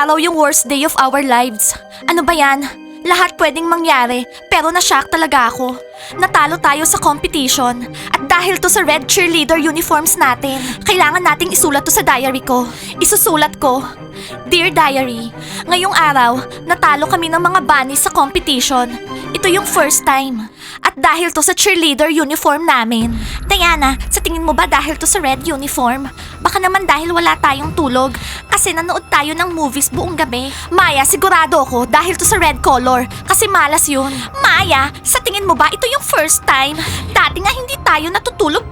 Araw yung worst day of our lives. Ano ba yan? Lahat pwedeng mangyari, pero na-shock talaga ako. Natalo tayo sa competition. At dahil to sa red cheerleader uniforms natin, kailangan nating isulat to sa diary ko. Isusulat ko, Dear Diary, ngayong araw, natalo kami ng mga bunnies sa competition. Ito yung first time. At dahil to sa cheerleader uniform namin. Diana, sa tingin mo ba dahil to sa red uniform? Baka naman dahil wala tayong tulog. Kasi nanood tayo ng movies buong gabi. Maya, sigurado ako dahil to sa red color. Kasi malas yun. Maya, sa tingin mo ba ito yung first time? Dati nga hindi tayo natutulog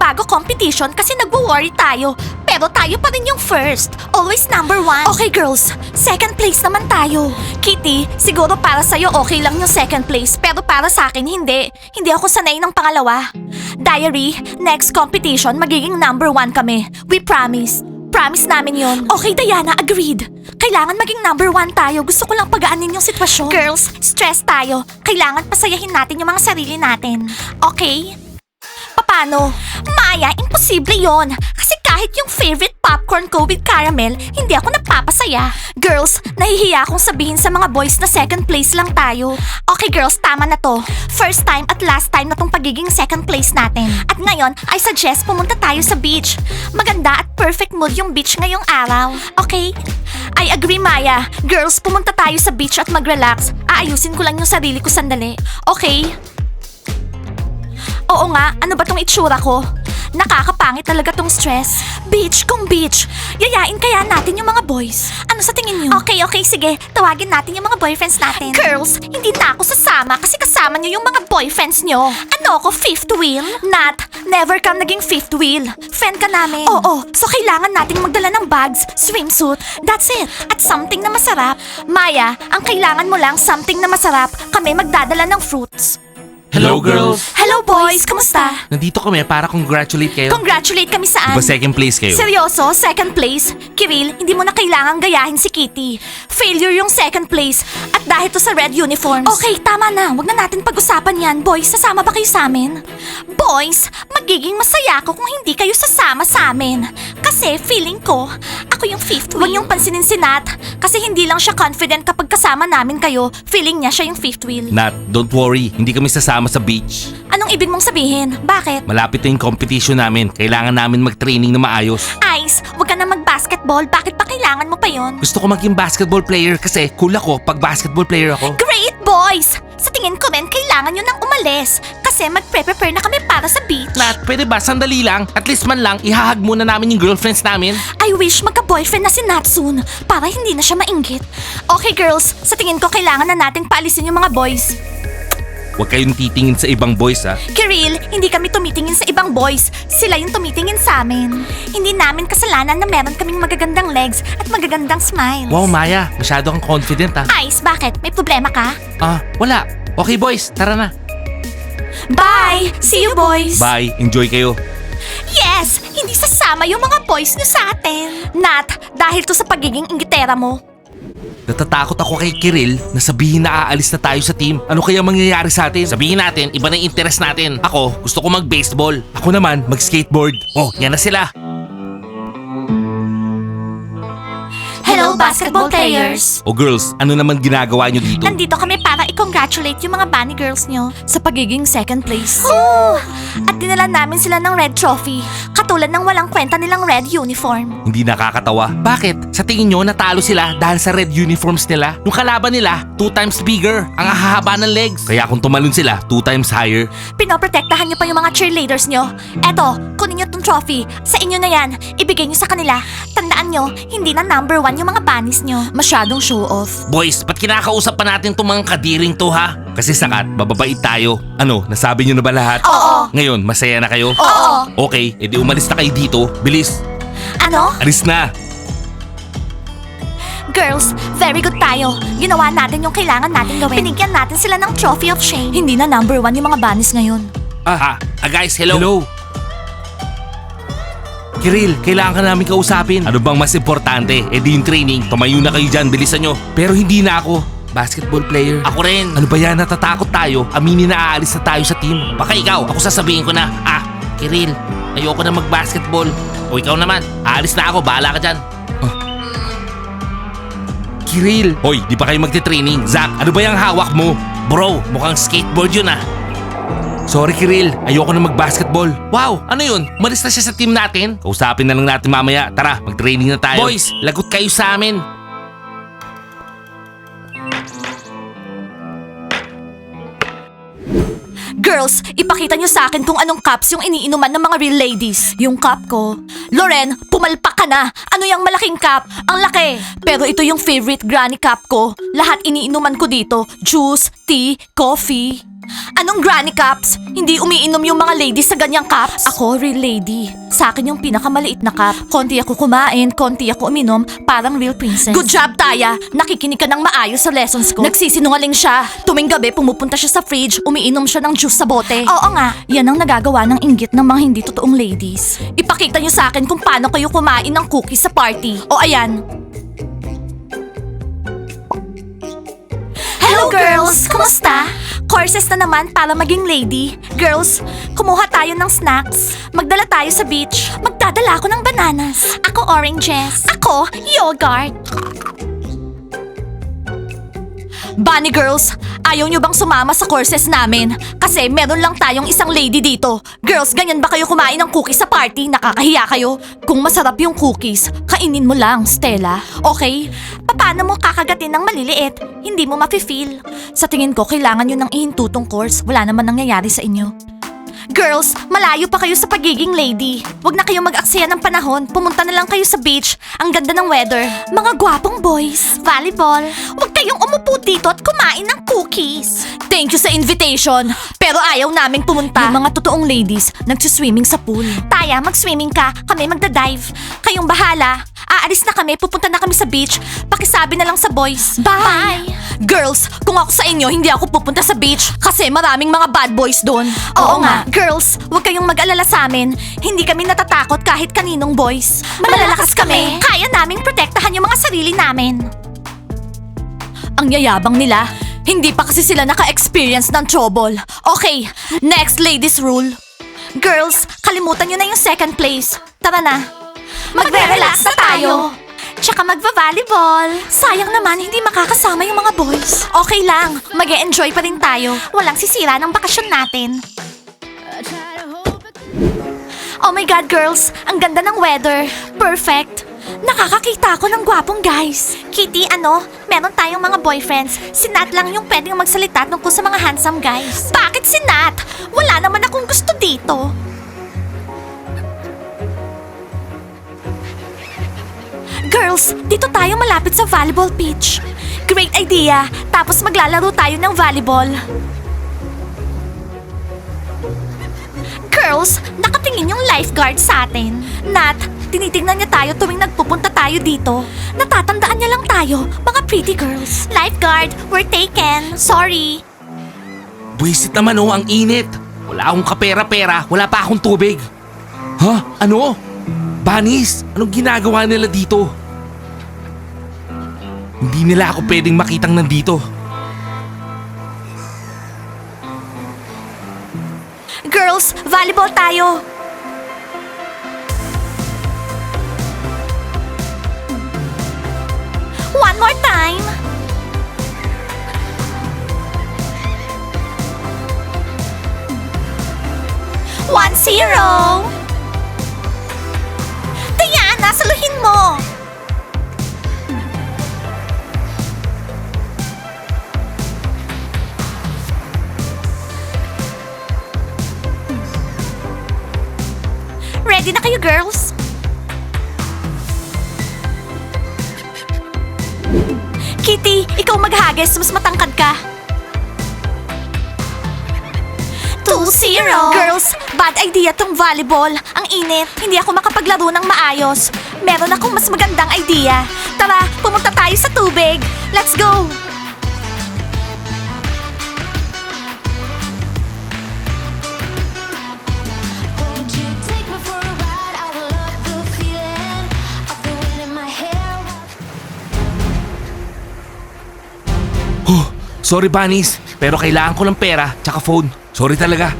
bago competition kasi nagwo-worry tayo. Pero tayo pa rin yung first. Always number one. Okay girls, second place naman tayo. Kitty, siguro para sa'yo okay lang yung second place. Pero para sa akin, hindi. Hindi ako sanay ng pangalawa. Diary, next competition, magiging number one kami. We promise. Promise namin yon. Okay, Diana, agreed. Kailangan maging number one tayo. Gusto ko lang pagaanin yung sitwasyon. Girls, stress tayo. Kailangan pasayahin natin yung mga sarili natin. Okay? Paano? Maya, imposible yon. Kasi kahit yung favorite popcorn ko with caramel, hindi ako napapasaya. Girls, nahihiya akong sabihin sa mga boys na second place lang tayo. Okay girls, tama na to. First time at last time na tong pagiging second place natin. At ngayon, I suggest pumunta tayo sa beach. Maganda at perfect mood yung beach ngayong araw. Okay? I agree, Maya. Girls, pumunta tayo sa beach at mag-relax. Aayusin ko lang yung sarili ko sandali. Okay? Oo nga, ano ba tong itsura ko? Nakakapangit talaga tong stress. Beach kung beach. Yayain kaya natin yung mga boys. Ano sa tingin niyo? Okay, okay, sige. Tawagin natin yung mga boyfriends natin. Girls, hindi na ako sasama kasi kasama niyo yung mga boyfriends niyo. Ano ako, fifth wheel? Nat, never kang naging fifth wheel. Friend ka namin. Oo, so kailangan nating magdala ng bags, swimsuit. That's it. At something na masarap. Maya, ang kailangan mo lang something na masarap. Kami magdadala ng fruits. Hello, girls! Hello boys, kumusta? Nandito kami para congratulate kayo. Congratulate kami saan? Diba second place kayo? Seryoso? Second place? Kiril, hindi mo na kailangan gayahin si Kitty. Failure yung second place. At dahil to sa red uniforms. Okay, tama na. Huwag na natin pag-usapan yan. Boys, sasama ba kayo sa amin? Boys, magiging masaya ako kung hindi kayo sasama sa amin. Kasi feeling ko, ako yung fifth wheel. Huwag niyong pansinin si Nat. Kasi hindi lang siya confident kapag kasama namin kayo. Feeling niya siya yung fifth wheel. Nat, don't worry. Hindi kami sasama sa beach. Anong ibig mong sabihin? Bakit? Malapit na yung competition namin. Kailangan namin mag-training na maayos. Ice, huwag ka na mag-basketball. Bakit pa kailangan mo pa yon? Gusto ko maging basketball player kasi cool ako pag basketball player ako. Great boys! Sa tingin ko rin, kailangan nyo nang umalis. Kasi magpre-prepare na kami para sa beach. Nat, pwede ba sandali lang? At least man lang, ihahag muna namin yung girlfriends namin. I wish magka-boyfriend na si Nat soon para hindi na siya mainggit. Okay girls, sa tingin ko kailangan na nating paalisin yung mga boys. Huwag kayong titingin sa ibang boys ha. Kiril, hindi kami tumitingin sa ibang boys. Sila yung tumitingin sa amin. Hindi namin kasalanan na meron kaming magagandang legs at magagandang smiles. Wow, Maya, masyado kang confident ha. Ice, bakit? May problema ka? Ah, wala. Okay boys, tara na. Bye! See you boys! Bye, enjoy kayo. Yes! Hindi sasama yung mga boys niyo sa atin. Nat, dahil to sa pagiging inggitera mo. Natatakot ako kay Kiril na sabihin na aalis na tayo sa team. Ano kaya mangyayari sa atin? Sabihin natin, iba na yung interest natin. Ako, gusto ko mag-baseball. Ako naman, mag-skateboard. Oh, yan na sila. Hello, basketball players! Oh girls, ano naman ginagawa nyo dito? Nandito kami para i-congratulate yung mga bunny girls nyo sa pagiging second place. At dinala namin sila ng red trophy, katulad ng walang kwenta nilang red uniform. Hindi nakakatawa. Bakit? Sa tingin nyo, natalo sila dahil sa red uniforms nila? Yung kalaban nila, two times bigger. Ang hahaba ng legs. Kaya kung tumalon sila, two times higher. Pinoprotektahan nyo pa yung mga cheerleaders nyo. Eto, kunin nyo tong trophy. Sa inyo na yan. Ibigay nyo sa kanila. Tandaan nyo, hindi na number one yung mga bunnies nyo. Masyadong show off. Boys, ba't kinakausap pa natin itong mga kadiring to ha? Kasi sakat, bababait tayo. Ano, nasabi nyo na ba lahat? Oo. Ngayon, masaya na kayo? Oo. Okay, edi umalis na kayo dito. Bilis, Ano? alis na. Girls, very good tayo. Ginawa natin yung kailangan natin gawin. Binigyan natin sila ng trophy of shame. Hindi na number one yung mga bunnies ngayon. Ah, ah guys, hello. Hello. Kiril, kailangan ka namin kausapin. Ano bang mas importante? Eh di yung training. Tumayo na kayo dyan, bilisan nyo. Pero hindi na ako. Basketball player. Ako rin. Ano ba yan? Natatakot tayo. Aminin na aalis na tayo sa team. Baka ikaw, ako sasabihin ko na, ah, Kiril, ayoko na mag-basketball. O ikaw naman, aalis na ako, bahala ka dyan. Kiril! Hoy, di pa kayo magte-training. Zach, ano ba yung hawak mo? Bro, mukhang skateboard yun ah. Sorry Kiril, ayoko na mag-basketball. Wow, ano yun? Umalis na siya sa team natin? Kausapin na lang natin mamaya. Tara, mag-training na tayo. Boys, lagot kayo sa amin. Girls, ipakita nyo sa akin kung anong cups yung iniinuman ng mga real ladies. Yung cup ko. Loren, pumalpak ka na. Ano yung malaking cup? Ang laki. Pero ito yung favorite granny cup ko. Lahat iniinuman ko dito. Juice, tea, coffee. Anong granny cups? Hindi umiinom yung mga ladies sa ganyang cups? Ako, real lady. Sa akin yung pinakamaliit na cup. Konti ako kumain, konti ako uminom, parang real princess. Good job, Taya! Nakikinig ka ng maayos sa lessons ko. Nagsisinungaling siya. Tuwing gabi, pumupunta siya sa fridge, umiinom siya ng juice sa bote. Oo nga. Yan ang nagagawa ng inggit ng mga hindi totoong ladies. Ipakita niyo sa akin kung paano kayo kumain ng cookies sa party. O ayan. Hello, girls! Kumusta? Courses na naman para maging lady. Girls, kumuha tayo ng snacks. Magdala tayo sa beach. Magdadala ako ng bananas. Ako oranges. Ako yogurt. Bunny girls, ayaw nyo bang sumama sa courses namin? Kasi meron lang tayong isang lady dito. Girls, ganyan ba kayo kumain ng cookies sa party? Nakakahiya kayo? Kung masarap yung cookies, kainin mo lang, Stella. Okay? Paano mo kakagatin ng maliliit? Hindi mo mafe-feel. Sa tingin ko, kailangan nyo ng ihintutong course. Wala naman nangyayari sa inyo. Girls, malayo pa kayo sa pagiging lady. Huwag na kayong mag-aksaya ng panahon. Pumunta na lang kayo sa beach. Ang ganda ng weather. Mga gwapong boys. Volleyball. Huwag kayong umupo dito at kumain ng cookies. Thank you sa invitation. Pero ayaw naming pumunta. Yung mga totoong ladies, nagsiswimming sa pool. Taya, mag-swimming ka. Kami magda-dive. Kayong bahala. Aalis na kami, pupunta na kami sa beach. Pakisabi na lang sa boys. Bye! Girls, kung ako sa inyo, hindi ako pupunta sa beach kasi maraming mga bad boys doon. Oo, nga. Girls, huwag kayong mag-alala sa amin. Hindi kami natatakot kahit kaninong boys. Malalakas kami. Kaya naming protektahan yung mga sarili namin. Ang yayabang nila. Hindi pa kasi sila naka-experience ng trouble. Okay, next ladies rule. Girls, kalimutan nyo na yung second place. Tara na. Magre-relax na tayo. Tsaka magva-volleyball. Sayang naman, hindi makakasama yung mga boys. Okay lang, mag enjoy pa rin tayo. Walang sisira ng bakasyon natin. Oh my God, girls! Ang ganda ng weather. Perfect. Nakakakita ako ng gwapong guys. Kitty, ano? Meron tayong mga boyfriends. Si Nat lang yung pwedeng magsalita tungkol sa mga handsome guys. Bakit si Nat? Wala naman akong gusto dito. Girls, dito tayo malapit sa volleyball pitch. Great idea. Tapos maglalaro tayo ng volleyball. Girls, nakatingin yung lifeguard sa atin. Nat, tinitingnan niya tayo tuwing nagpupunta tayo dito. Natatandaan niya lang tayo, mga pretty girls. Lifeguard, we're taken. Sorry. Buwisit naman oh, ang init. Wala akong kapera-pera, wala pa akong tubig. Ha? Ano? Banis, anong ginagawa nila dito? Hindi nila ako pwedeng makitang nandito. Girls, volleyball tayo. One more time. One zero. Diana, saluhin mo. Ready na kayo, girls? Kitty, ikaw maghagis. Mas matangkad ka. 2-0. Girls, bad idea tong volleyball. Ang init. Hindi ako makapaglaro ng maayos. Meron akong mas magandang idea. Tara, pumunta tayo sa tubig. Let's go! Sorry Banis, pero kailangan ko ng pera tsaka phone. Sorry talaga.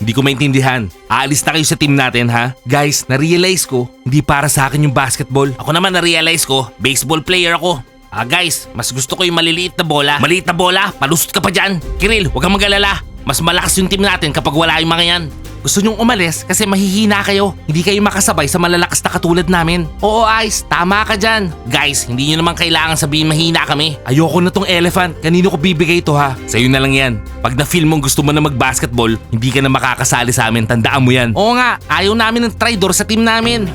Hindi ko maintindihan. Aalis na kayo sa team natin ha? Guys, na-realize ko, hindi para sa akin yung basketball. Ako naman na-realize ko, baseball player ako. Ah guys, mas gusto ko yung maliliit na bola. Maliit na bola, palusot ka pa dyan. Kiril, huwag kang mag-alala. Mas malakas yung team natin kapag wala yung mga yan. Gusto nyong umalis kasi mahihina kayo. Hindi kayo makasabay sa malalakas na katulad namin. Oo, Ice, tama ka dyan. Guys, hindi nyo naman kailangan sabihin mahina kami. Ayoko na tong elephant. Kanino ko bibigay to ha? Sa'yo na lang yan. Pag na-feel mong gusto mo na mag-basketball, hindi ka na makakasali sa amin. Tandaan mo yan. Oo nga, ayaw namin ng traitor sa team namin.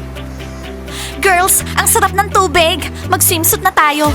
Girls, ang sarap ng tubig. Mag-swimsuit na tayo.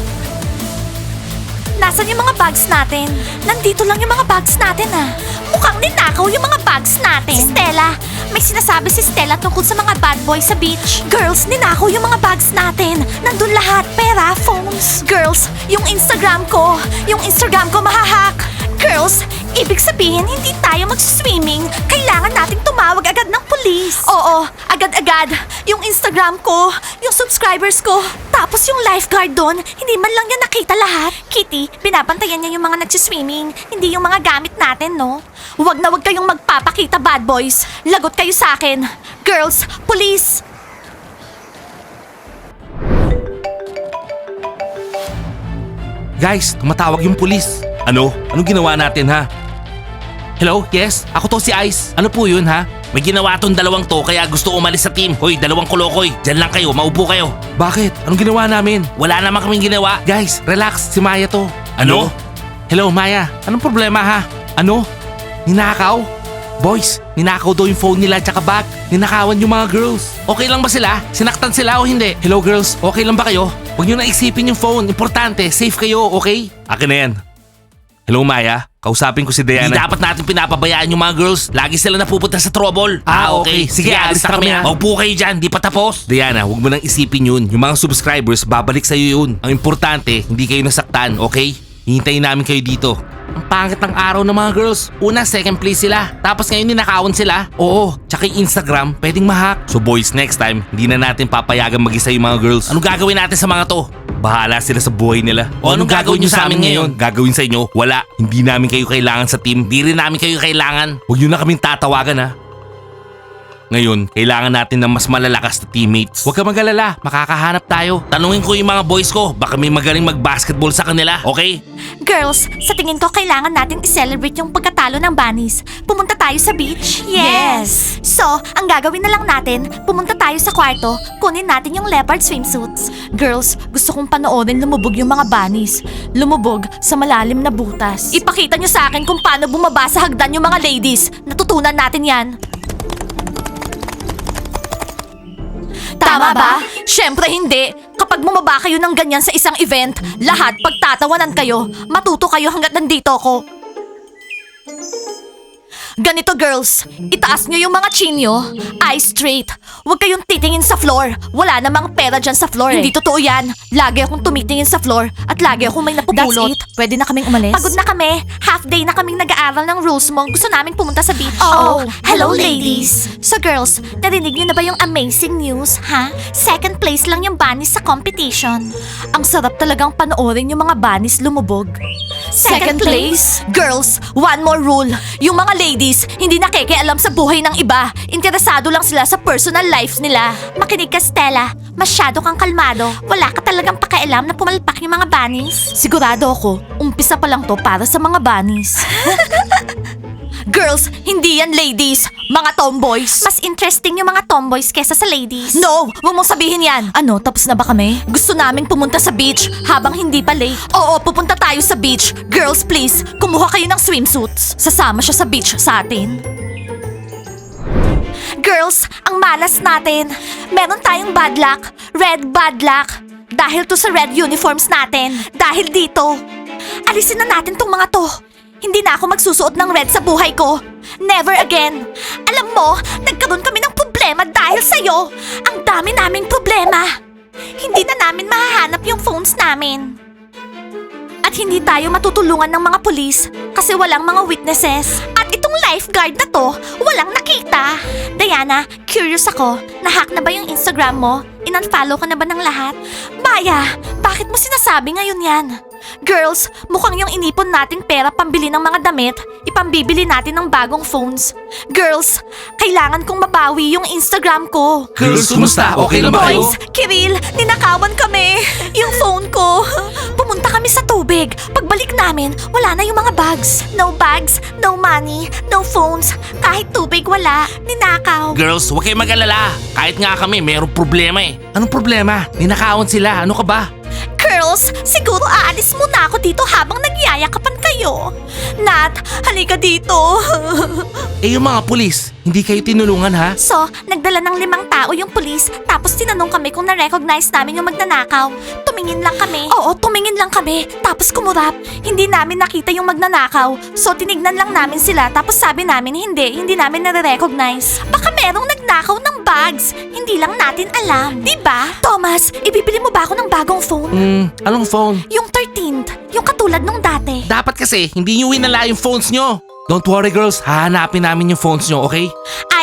Nasaan yung mga bags natin? Nandito lang yung mga bags natin ah. Mukhang ninakaw yung mga bags natin. Si Stella, may sinasabi si Stella tungkol sa mga bad boys sa beach. Girls, ninakaw yung mga bags natin. Nandun lahat, pera, phones. Girls, yung Instagram ko, yung Instagram ko mahahack. Girls, ibig sabihin hindi tayo mag-swimming. Kailangan nating tumawag agad ng pulis. Oo, agad-agad. Yung Instagram ko, yung subscribers ko, tapos yung lifeguard doon, hindi man lang niya nakita lahat. Kitty, binabantayan niya yung mga nagsiswimming, hindi yung mga gamit natin, no? Huwag na huwag kayong magpapakita, bad boys. Lagot kayo sa akin. Girls, police! Guys, tumatawag yung pulis. Ano? Anong ginawa natin ha? Hello? Yes? Ako to si Ice. Ano po yun ha? May ginawa tong dalawang to kaya gusto umalis sa team. Hoy, dalawang kulokoy. Diyan lang kayo, maupo kayo. Bakit? Anong ginawa namin? Wala naman kaming ginawa. Guys, relax. Si Maya to. Ano? Hello, Maya. Anong problema ha? Ano? Ninakaw? Boys, ninakaw daw yung phone nila tsaka bag. Ninakawan yung mga girls. Okay lang ba sila? Sinaktan sila o hindi? Hello girls, okay lang ba kayo? Huwag nyo na isipin yung phone. Importante, safe kayo, okay? Akin na yan. Hello Maya, kausapin ko si Diana. Hindi dapat natin pinapabayaan yung mga girls. Lagi sila napupunta sa trouble. Ah, okay. Sige, alis na kami ha. Maupo kayo dyan, di pa tapos. Diana, huwag mo nang isipin yun. Yung mga subscribers, babalik sa'yo yun. Ang importante, hindi kayo nasaktan, okay? Hihintayin namin kayo dito. Ang pangit ng araw ng mga girls. Una, second place sila. Tapos ngayon ninakawan sila. Oo, tsaka yung Instagram, pwedeng mahack. So boys, next time, hindi na natin papayagan mag-isa yung mga girls. Ano gagawin natin sa mga to? Bahala sila sa buhay nila. O anong gagawin nyo sa amin ngayon? Gagawin sa inyo? Wala. Hindi namin kayo kailangan sa team. Hindi rin namin kayo kailangan. Huwag nyo na kaming tatawagan ha. Ngayon, kailangan natin ng mas malalakas na teammates. Huwag ka mag-alala, makakahanap tayo. Tanungin ko yung mga boys ko, baka may magaling mag-basketball sa kanila, okay? Girls, sa tingin ko kailangan natin i-celebrate yung pagkatalo ng bunnies. Pumunta tayo sa beach? Yes! So, ang gagawin na lang natin, pumunta tayo sa kwarto, kunin natin yung leopard swimsuits. Girls, gusto kong panoorin lumubog yung mga bunnies. Lumubog sa malalim na butas. Ipakita nyo sa akin kung paano bumaba sa hagdan yung mga ladies. Natutunan natin yan. Tama ba? Siyempre hindi. Kapag bumaba kayo ng ganyan sa isang event, lahat pagtatawanan kayo, matuto kayo hanggat nandito ako. Ganito girls, itaas nyo yung mga chin nyo. Eye straight. Huwag kayong titingin sa floor. Wala namang pera dyan sa floor Hindi totoo yan. Lagi akong tumitingin sa floor at lagi akong may napupulot. That's it. Pwede na kaming umalis? Pagod na kami. Half day na kaming nag-aaral ng rules mo. Gusto naming pumunta sa beach. Oh, hello ladies. So girls, narinig niyo na ba yung amazing news, ha? Second place lang yung bunnies sa competition. Ang sarap talagang panoorin yung mga bunnies lumubog. Second place? Girls, one more rule. Yung mga ladies, hindi nakikialam sa buhay ng iba. Interesado lang sila sa personal lives nila. Makinig ka, Stella. Masyado kang kalmado. Wala ka talagang pakialam na pumalpak yung mga bunnies. Sigurado ako, umpisa pa lang to para sa mga bunnies. Girls, hindi yan ladies. Mga tomboys. Mas interesting yung mga tomboys kesa sa ladies. No! Huwag mong sabihin yan. Ano, tapos na ba kami? Gusto naming pumunta sa beach habang hindi pa late. Oo, pupunta tayo sa beach. Girls, please, kumuha kayo ng swimsuits. Sasama siya sa beach sa atin. Girls, ang malas natin. Meron tayong bad luck. Red bad luck. Dahil to sa red uniforms natin. Dahil dito. Alisin na natin tong mga to. Hindi na ako magsusuot ng red sa buhay ko. Never again. Alam mo, nagkaroon kami ng problema dahil sa'yo. Ang dami naming problema. Hindi na namin mahahanap yung phones namin. At hindi tayo matutulungan ng mga pulis kasi walang mga witnesses. At itong lifeguard na to, walang nakita. Diana, curious ako, nahack na ba yung Instagram mo? Inunfollow ka na ba ng lahat? Maya, bakit mo sinasabi ngayon yan? Girls, mukhang yung inipon nating pera pambili ng mga damit, ipambibili natin ng bagong phones. Girls, kailangan kong mabawi yung Instagram ko. Girls, kumusta? Okay lang ba kayo? Boys, Kiril, ninakawan kami. Yung phone ko. Pumunta kami sa tubig. Pagbalik namin, wala na yung mga bags. No bags, no money, no phones. Kahit tubig wala. Ninakaw. Girls, huwag kayong mag-alala. Kahit nga kami, mayroong problema eh. Anong problema? Ninakawan sila. Ano ka ba? Girls, siguro aalis muna ako dito habang nagyayakapan kayo. Nat, halika dito. Eh yung mga pulis, hindi kayo tinulungan ha? so, nagdala ng limang tao yung pulis, tapos tinanong kami kung na-recognize namin yung magnanakaw. Tumingin lang kami. Oo, tumingin lang kami. Tapos kumurap. Hindi namin nakita yung magnanakaw. So, tinignan lang namin sila, tapos sabi namin hindi, hindi namin nare-recognize. Baka merong nagnakaw ng bags. Hindi lang natin alam. Di ba? Thomas, ibibili mo ba ako ng bagong phone? Hmm, anong phone? Yung 13th, yung katulad nung dati. Dapat kasi, hindi nyo winala yung phones nyo. Don't worry girls, hahanapin namin yung phones nyo, okay?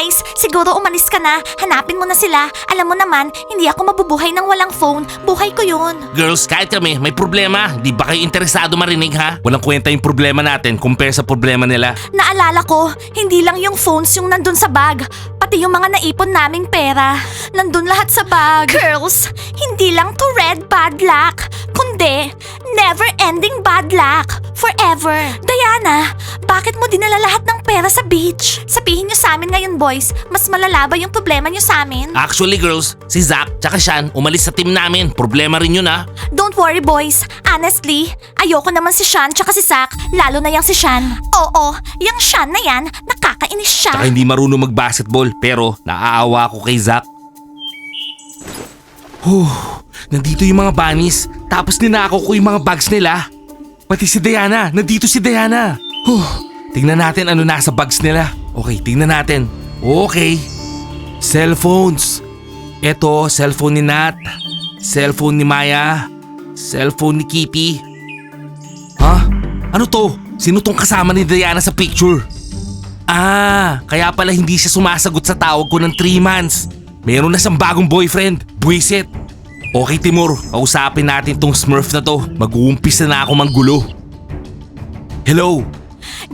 Ice, siguro umalis ka na. Hanapin mo na sila. Alam mo naman, hindi ako mabubuhay ng walang phone. Buhay ko yun. Girls, kahit kami, may problema. Di ba kayo interesado marinig ha? Walang kwenta yung problema natin compare sa problema nila. Naalala ko, hindi lang yung phones yung nandun sa bag. Pati yung mga naipon naming pera. Nandun lahat sa bag. Girls, hindi lang to red bad luck. Kundi, never ending bad luck. Forever. Diana, bakit mo dinala lahat ng pera sa beach? Sabihin niyo sa amin ngayon, boys. Mas malala ba yung problema niyo sa amin? Actually girls, si Zach tsaka Shan umalis sa team namin. Problema rin yun ha. Don't worry, boys. Honestly, ayoko naman si Shan tsaka si Zach, lalo na yung si Shan. Oo, yung Shan na yan, nakakainis siya. Tsaka hindi marunong mag-basketball pero naaawa ako kay Zach. Huh, nandito yung mga bunnies. Tapos ninakaw ko yung mga bags nila. Pati si Diana, nandito si Diana. Huh, tingnan natin ano nasa bags nila. Okay, tingnan natin. Okay. Cellphones. Ito, cellphone ni Nat. Cellphone ni Maya. Cellphone ni Kitty. Ha? Ano to? Sino tong kasama ni Diana sa picture? Ah, kaya pala hindi siya sumasagot sa tawag ko ng 3 months. Meron na siyang bagong boyfriend, Buisit. Okay Timur, kausapin natin tong smurf na to. Mag-uumpisa na ako manggulo. Hello?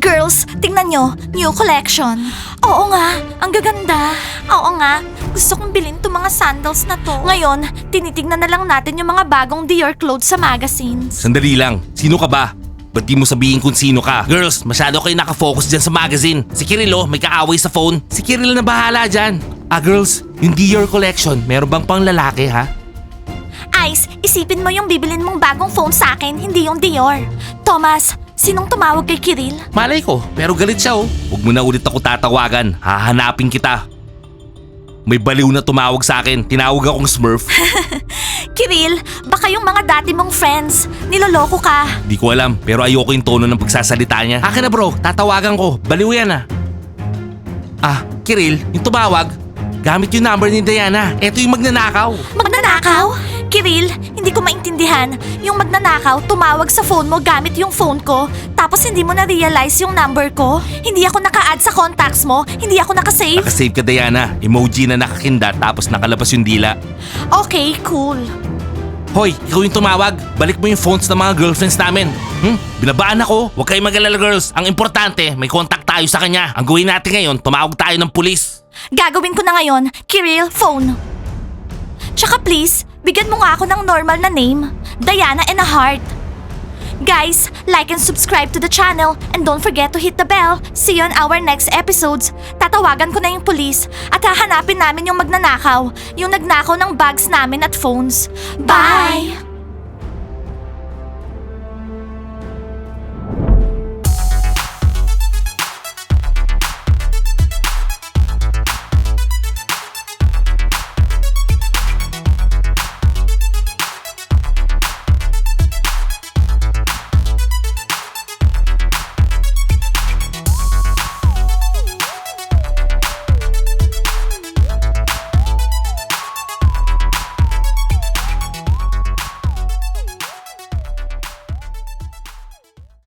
Girls, tingnan nyo, new collection. Oo nga, ang gaganda. Oo nga, gusto kong bilhin tong mga sandals na to. Ngayon, tinitignan na lang natin yung mga bagong Dior clothes sa magazines. Sandali lang, sino ka ba? Ba't di mo sabihin kung sino ka? Girls, masyado kayo nakafocus dyan sa magazine. Si Kiril oh, may kaaway sa phone. Si Kiril na bahala dyan. Ah girls, yung Dior collection, meron bang pang lalaki ha? Ice, isipin mo yung bibilin mong bagong phone sa akin, hindi yung Dior. Thomas, sinong tumawag kay Kiril? Malay ko, pero galit siya oh. Huwag mo na ulit ako tatawagan. Hahanapin kita. May baliw na tumawag sa akin. Tinawag akong Smurf. Kiril, baka yung mga dati mong friends, niloloko ka. Di ko alam, pero ayoko yung tono ng pagsasalita niya. Akin na bro, tatawagan ko. Baliw yan ah. Ah, Kiril, yung tumawag. Gamit yung number ni Diana. Eto yung magnanakaw. Magnanakaw? Kiril, hindi ko maintindihan. Yung magnanakaw, tumawag sa phone mo gamit yung phone ko, tapos hindi mo na-realize yung number ko. Hindi ako naka-add sa contacts mo, hindi ako nakasave. Nakasave ka Diana. Emoji na nakakindat tapos nakalabas yung dila. Okay, cool. Hoy, ikaw yung tumawag. Balik mo yung phones ng mga girlfriends namin. Hmm? Binabaan ako. Huwag kayong mag-alala girls. Ang importante, may contact tayo sa kanya. Ang gawin natin ngayon, tumawag tayo ng pulis. Gagawin ko na ngayon, Kiril, phone. Tsaka please, bigyan mo nga ako ng normal na name. Diana and a heart. Guys, like and subscribe to the channel and don't forget to hit the bell. See you on our next episodes. Tatawagan ko na yung police at hahanapin namin yung magnanakaw, yung nagnakaw ng bags namin at phones. Bye!